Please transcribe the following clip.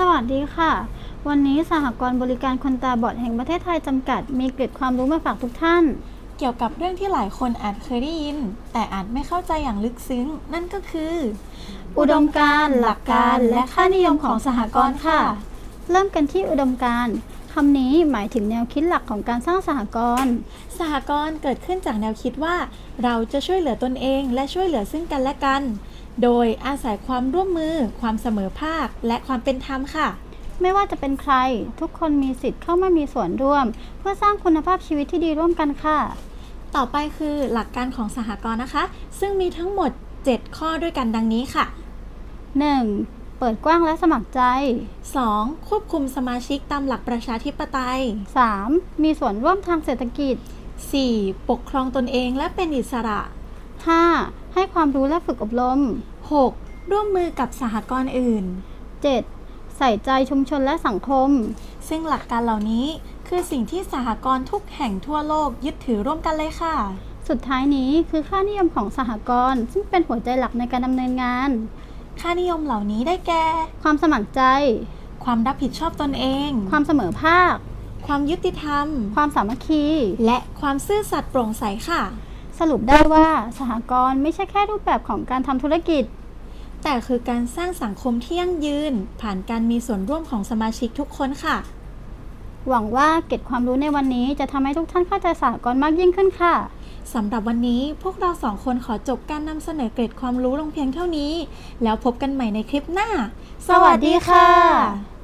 สวัสดีค่ะ วันนี้สหกรณ์บริการคนตาบอดแห่งประเทศไทยจำกัด มีเกร็ดความรู้มาฝากทุกท่าน เกี่ยวกับเรื่องที่หลายคนอาจเคยได้ยิน แต่อาจไม่เข้าใจอย่างลึกซึ้ง นั่นก็คือ อุดมการณ์ หลักการ และค่านิยมของสหกรณ์ค่ะ เริ่มกันที่อุดมการณ์ คำนี้หมายถึงแนวคิดหลักของการสร้างสหกรณ์ สหกรณ์เกิดขึ้นจากแนวคิดว่า เราจะช่วยเหลือตนเอง และช่วยเหลือซึ่งกันและกัน โดยอาศัยความร่วมมือ ความเสมอภาค และความเป็นธรรมค่ะ ไม่ว่าจะเป็นใคร ทุกคนมีสิทธิ์เข้ามามีส่วนร่วม เพื่อสร้างคุณภาพชีวิตที่ดีร่วมกันค่ะ ต่อไปคือหลักการของสหกรณ์นะคะ ซึ่งมีทั้งหมด 7 ข้อด้วยกันดังนี้ค่ะ 1. เปิดกว้างและสมัครใจ 2. ควบคุมสมาชิกตามหลักประชาธิปไตย 3. มีส่วนร่วมทางเศรษฐกิจ 4. ปกครองตนเองและเป็นอิสระ 5. ให้ความรู้และฝึกอบรม 6. ร่วมมือกับสหกรณ์อื่น 7. ใส่ใจชุมชนและสังคม ซึ่งหลักการเหล่านี้คือสิ่งที่สหกรณ์ทุกแห่งทั่วโลกยึดถือร่วมกันเลยค่ะ สุดท้ายนี้คือค่านิยมของสหกรณ์ซึ่งเป็นหัวใจหลักในการดำเนินงาน ค่านิยมเหล่านี้ได้แก่ ความสมัครใจ ความรับผิดชอบตนเอง ความเสมอภาค ความยุติธรรม ความสามัคคี และความซื่อสัตย์โปร่งใสค่ะ สรุปได้ว่าสหกรณ์ไม่ใช่แค่รูปแบบของการทำธุรกิจ แต่คือการสร้างสังคมที่ยั่งยืน ผ่านการมีส่วนร่วมของสมาชิกทุกคนค่ะ หวังว่าเกร็ดความรู้ในวันนี้จะทำให้ทุกท่านเข้าใจสหกรณ์มากยิ่งขึ้นค่ะ สำหรับวันนี้พวกเราสองคนขอจบการนำเสนอเกร็ดความรู้ลงเพียงเท่านี้ แล้วพบกันใหม่ในคลิปหน้า สวัสดีค่ะ